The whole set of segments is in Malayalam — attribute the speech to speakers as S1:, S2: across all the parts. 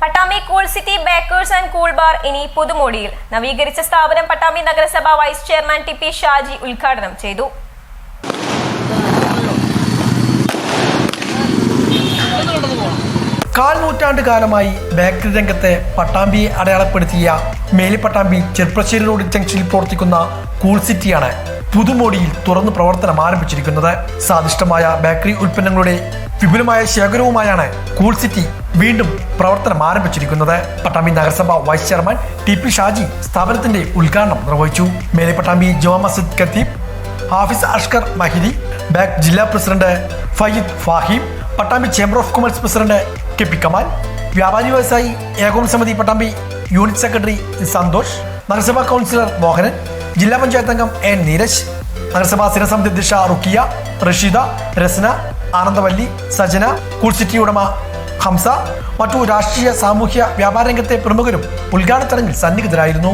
S1: Pattambi cool city bakers and cool bar ഇനി പുതുമോടിയിൽ. നവീകരിച്ച സ്ഥാപനം പട്ടാമി നഗരസഭ vice chairman T P Shaji ഉദ്ഘാടനം ചെയ്തു.
S2: നൂറ്റാണ്ട് കാലമായി ബേക്കറി രംഗത്തെ പട്ടാമ്പിയെ അടയാളപ്പെടുത്തിയ മേലിപ്പട്ടാമ്പി ചെർപ്പശ്ശേരി റോഡ് ജംഗ്ഷനിൽ പ്രവർത്തിക്കുന്ന കൂൾ സിറ്റിയാണ് പുതുമോടിയിൽ തുറന്ന് പ്രവർത്തനം ആരംഭിച്ചിരിക്കുന്നത്. സ്വാദിഷ്ടമായ ബേക്കറി ഉൽപ്പന്നങ്ങളുടെ വിപുലമായ ശേഖരവുമായാണ് കൂൾ സിറ്റി വീണ്ടും പ്രവർത്തനം ആരംഭിച്ചിരിക്കുന്നത്. പട്ടാമ്പി നഗരസഭ vice chairman T P Shaji സ്ഥാപനത്തിന്റെ ഉദ്ഘാടനം നിർവഹിച്ചു. മേലിപ്പട്ടാമ്പി ജുമാ മസ്ജിദ് ഖത്തീബ് ഹാഫിസ് അഷ്കർ മഹിദി ബാക്ക് ജില്ലാ president Fayyid Faheem Pattambi chamber of commerce president K P Kamal വ്യാപാരി വ്യവസായി ഏകോപന സമിതി പട്ടാമ്പി യൂണിറ്റ് സെക്രട്ടറി സന്തോഷ് നഗരസഭാ കൗൺസിലർ മോഹനൻ ജില്ലാ പഞ്ചായത്ത് അംഗം എൻ നീരജ് നഗരസഭാ സ്ഥിരസമിതി അധ്യക്ഷ റുക്കിയ റഷീദ രസ്ന ആനന്ദവല്ലി സജന കൂൾ സിറ്റി ഉടമ ഹംസ മറ്റു രാഷ്ട്രീയ സാമൂഹ്യ വ്യാപാര രംഗത്തെ പ്രമുഖരും ഉദ്ഘാടന ചടങ്ങിൽ സന്നിഹിതരായിരുന്നു.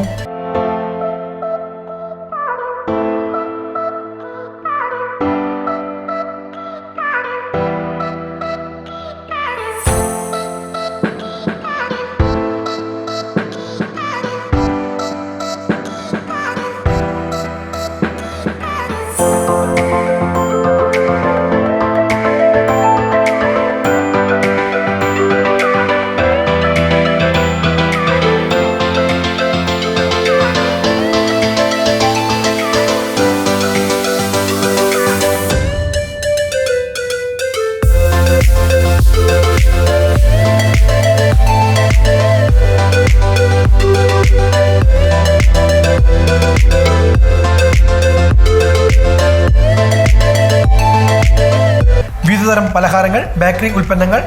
S2: വിവിധതരം പലഹാരങ്ങൾ ബേക്കറി ഉൽപ്പന്നങ്ങൾ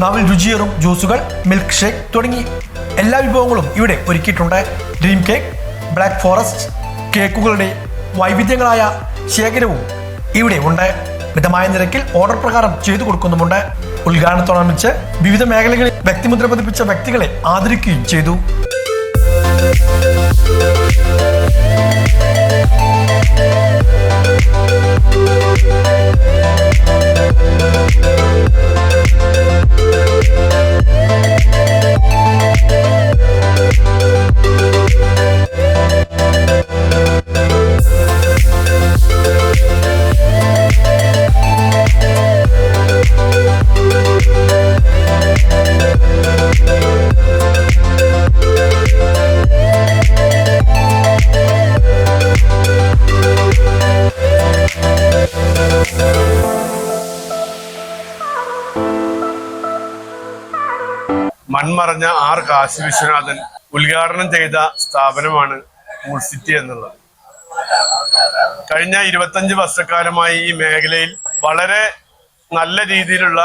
S2: നാവിൽ രുചിയേറും ജ്യൂസുകൾ മിൽക്ക് ഷേക്ക് തുടങ്ങി എല്ലാ വിഭവങ്ങളും ഇവിടെ ഒരുക്കിയിട്ടുണ്ട്. ഡ്രീം കേക്ക് ബ്ലാക്ക് ഫോറസ്റ്റ് കേക്കുകളുടെ വൈവിധ്യങ്ങളായ ശേഖരവും ഇവിടെ ഉണ്ട്. മിതമായ നിരക്കിൽ ഓർഡർ പ്രകാരം ചെയ്തു കൊടുക്കുന്നുമുണ്ട്. ഉദ്ഘാടനത്തോടനുബന്ധിച്ച് വിവിധ മേഖലകളിൽ വ്യക്തിമുദ്ര പതിപ്പിച്ച വ്യക്തികളെ ആദരിക്കുകയും ചെയ്തു.
S3: Música മൺമറഞ്ഞ ആർ കാശി വിശ്വനാഥൻ ഉദ്ഘാടനം ചെയ്ത സ്ഥാപനമാണ് മൂൾ സിറ്റി എന്നുള്ളത്. കഴിഞ്ഞ ഇരുപത്തഞ്ച് വർഷക്കാലമായി ഈ മേഖലയിൽ വളരെ നല്ല രീതിയിലുള്ള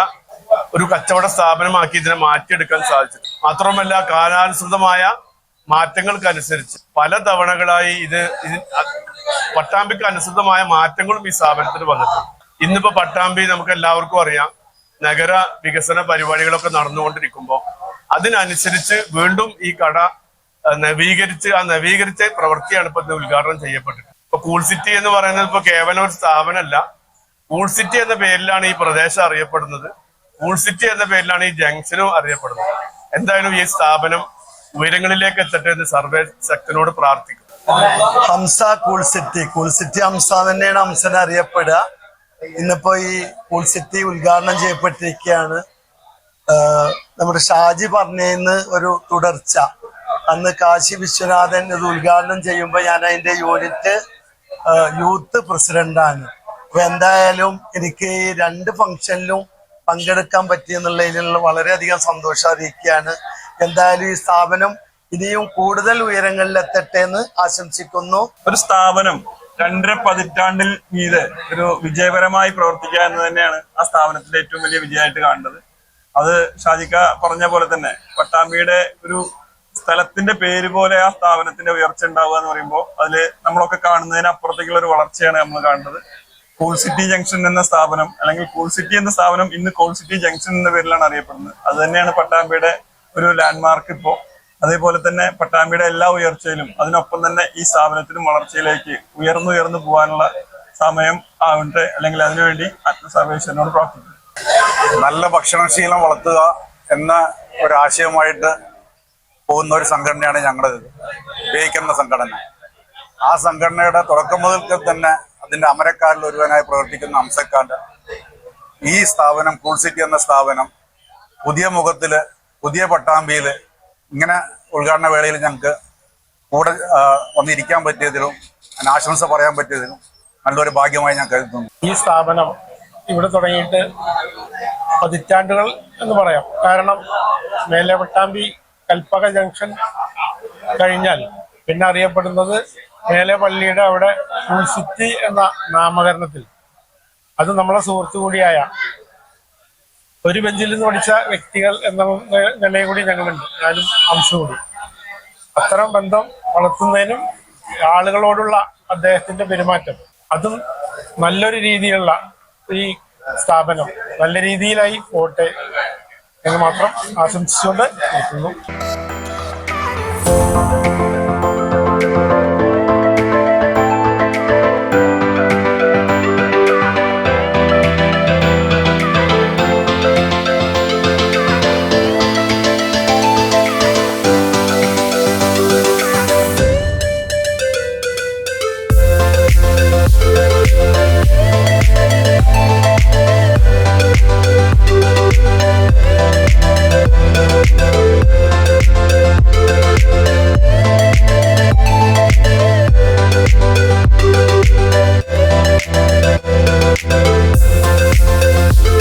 S3: ഒരു കച്ചവട സ്ഥാപനമാക്കി ഇതിനെ മാറ്റിയെടുക്കാൻ സാധിച്ചു മാത്രമല്ല കാലാനുസൃതമായ മാറ്റങ്ങൾക്കനുസരിച്ച് പല തവണകളായി ഇത് പട്ടാമ്പിക്ക് അനുസൃതമായ മാറ്റങ്ങളും ഈ സ്ഥാപനത്തിന് വന്നിട്ടുണ്ട്. ഇന്നിപ്പോ പട്ടാമ്പി നമുക്ക് എല്ലാവർക്കും അറിയാം നഗര വികസന പരിപാടികളൊക്കെ നടന്നുകൊണ്ടിരിക്കുമ്പോൾ അതിനനുസരിച്ച് വീണ്ടും ഈ കട നവീകരിച്ച് ആ നവീകരിച്ച പ്രവൃത്തിയാണ് ഇപ്പൊ ഉദ്ഘാടനം ചെയ്യപ്പെട്ടത് ഇപ്പൊ കൂൾ സിറ്റി എന്ന് പറയുന്നത് ഇപ്പൊ കേവലം ഒരു സ്ഥാപനമല്ല. കൂൾ സിറ്റി എന്ന പേരിലാണ് ഈ പ്രദേശം അറിയപ്പെടുന്നത്. കൂൾ സിറ്റി എന്ന പേരിലാണ് ഈ ജംഗ്ഷനും അറിയപ്പെടുന്നത്. എന്തായാലും ഈ സ്ഥാപനം ഉയരങ്ങളിലേക്ക് എത്തട്ടെ എന്ന് സർവേ ശക്തനോട് പ്രാർത്ഥിക്കുന്നു.
S4: Hamsa cool city. Cool city Hamsa തന്നെയാണ് ഹംസനെ അറിയപ്പെടുക. ഇന്നിപ്പോ ഈ കൂൾ സിറ്റി ഉദ്ഘാടനം ചെയ്യപ്പെട്ടിരിക്കുകയാണ്. നമ്മുടെ ഷാജി പറഞ്ഞു ഒരു തുടർച്ച. അന്ന് കാശി വിശ്വനാഥൻ ഇത് ഉദ്ഘാടനം ചെയ്യുമ്പോൾ ഞാൻ അതിന്റെ യൂണിറ്റ് യൂത്ത് പ്രസിഡന്റാണ് അപ്പൊ എന്തായാലും എനിക്ക് രണ്ട് ഫംഗ്ഷനിലും പങ്കെടുക്കാൻ പറ്റിയെന്നുള്ളതിലുള്ള വളരെയധികം സന്തോഷം അറിയിക്കുകയാണ്. എന്തായാലും ഈ സ്ഥാപനം ഇനിയും കൂടുതൽ ഉയരങ്ങളിൽ എത്തട്ടെ എന്ന് ആശംസിക്കുന്നു.
S5: ഒരു സ്ഥാപനം രണ്ടര പതിറ്റാണ്ടിൽ മീതെ ഒരു വിജയപരമായി പ്രവർത്തിക്കുക എന്ന് തന്നെയാണ് ആ സ്ഥാപനത്തിന്റെ ഏറ്റവും വലിയ വിജയമായിട്ട് കാണുന്നത്. അത് ഷാജിക്ക പറഞ്ഞ പോലെ തന്നെ പട്ടാമ്പിയുടെ ഒരു സ്ഥലത്തിന്റെ പേര് പോലെ ആ സ്ഥാപനത്തിന്റെ ഉയർച്ച ഉണ്ടാവുക എന്ന് പറയുമ്പോൾ അതിൽ നമ്മളൊക്കെ കാണുന്നതിന് അപ്പുറത്തേക്കുള്ള ഒരു വളർച്ചയാണ് നമ്മൾ കാണുന്നത്. കൂൾ സിറ്റി ജംഗ്ഷൻ എന്ന സ്ഥാപനം അല്ലെങ്കിൽ കൂൾ സിറ്റി എന്ന സ്ഥാപനം ഇന്ന് കൂൾ സിറ്റി ജംഗ്ഷൻ എന്ന പേരിലാണ് അറിയപ്പെടുന്നത്. അത് തന്നെയാണ് പട്ടാമ്പിയുടെ ഒരു ലാൻഡ്മാർക്ക് ഇപ്പോ. അതേപോലെ തന്നെ പട്ടാമ്പിയുടെ എല്ലാ ഉയർച്ചയിലും അതിനൊപ്പം തന്നെ ഈ സ്ഥാപനത്തിനും വളർച്ചയിലേക്ക് ഉയർന്നുയർന്നു പോകാനുള്ള സമയം ആവട്ടെ അല്ലെങ്കിൽ അതിനുവേണ്ടി ആത്മസർവേശ്വരനോട് പ്രാർത്ഥിക്കുന്നു.
S6: നല്ല ഭക്ഷണശീലം വളർത്തുക എന്ന ഒരാശയമായിട്ട് പോകുന്ന ഒരു സംഘടനയാണ് ഞങ്ങളുടെ ഉപയോഗിക്കുന്ന സംഘടന. ആ സംഘടനയുടെ തുടക്കം മുതൽക്ക് തന്നെ അതിന്റെ അമരക്കാരിൽ ഒരുവനായി പ്രവർത്തിക്കുന്ന അംസക്കാണ്ട് ഈ സ്ഥാപനം കൂൾ സിറ്റി എന്ന സ്ഥാപനം പുതിയ മുഖത്തിൽ പുതിയ പട്ടാമ്പിയിൽ ഇങ്ങനെ ഉദ്ഘാടന വേളയിൽ ഞങ്ങൾക്ക് കൂടെ വന്നിരിക്കാൻ പറ്റിയതിലും ആശംസ പറയാൻ പറ്റിയതിലും നല്ലൊരു ഭാഗ്യമായി ഞാൻ കരുതുന്നു.
S7: ഈ സ്ഥാപനം ഇവിടെ തുടങ്ങിയിട്ട് പതിറ്റാണ്ടുകൾ എന്ന് പറയാം. കാരണം മേലെവട്ടാമ്പി കൽപ്പക ജംഗ്ഷൻ കഴിഞ്ഞാൽ പിന്നെ അറിയപ്പെടുന്നത് മേലെ പള്ളിയുടെ അവിടെ സിറ്റി എന്ന നാമകരണത്തിൽ. അത് നമ്മളെ സുഹൃത്തു കൂടിയായ ഒരു ബെഞ്ചിൽ നിന്ന് പഠിച്ച വ്യക്തികൾ എന്ന നിലയിൽ കൂടി ഞങ്ങളുണ്ട്. ഞാനും അംശം കൂടി. അത്തരം ബന്ധം വളർത്തുന്നതിനും ആളുകളോടുള്ള അദ്ദേഹത്തിന്റെ പെരുമാറ്റം. അതും നല്ലൊരു രീതിയിലുള്ള ഈ സ്ഥാപനം നല്ല രീതിയിലായി പോട്ടെ എന്ന് മാത്രം ആശംസിച്ചുകൊണ്ട് നിർത്തുന്നു